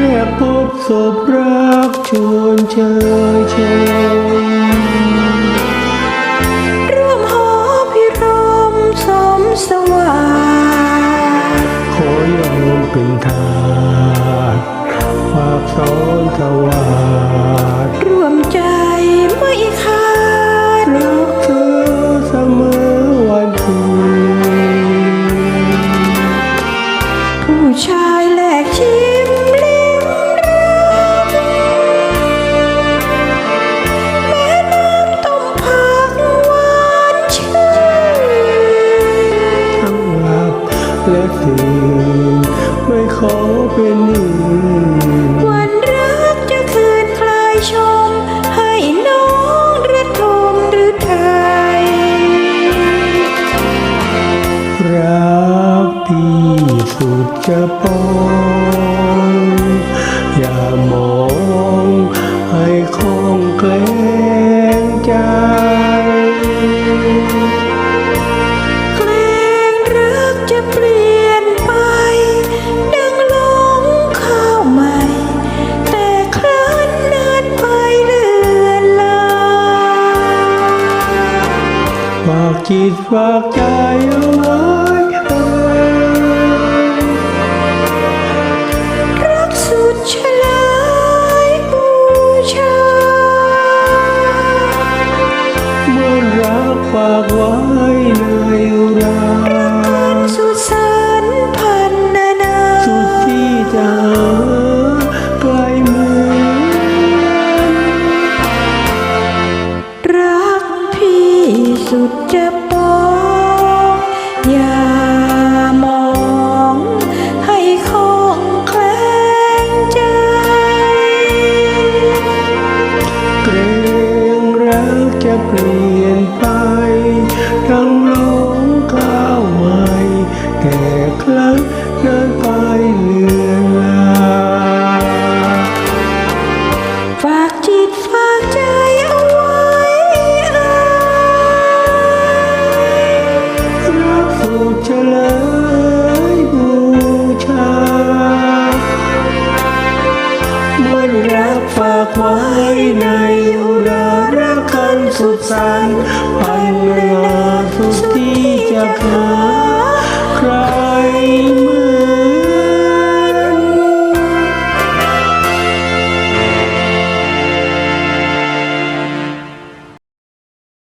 ศพรักชวนเชยชมร่วมหอพิรมสมสวัสดิ์ขอยอมเป็นทาสฝากสอนถวาดร่วมใจไม่ขาดรักเธอเสมอวันคืนผู้ชายแหลกชิ และตื่นไม่ขอเป็นนึ่งวันรักจะคืนคลายชม ให้น้องระทมหรือไทย รักที่สุดจะปองอย่ามอง จิตฝากใจเอาไว้เอ่ยรักสุดเฉลยบูชาเมื่อรักฝากไว้ในอุราสุดสันพันนานาสุดที่จะหาไกลเมือนรักพี่สุด จะเปลี่ยนไป ใคร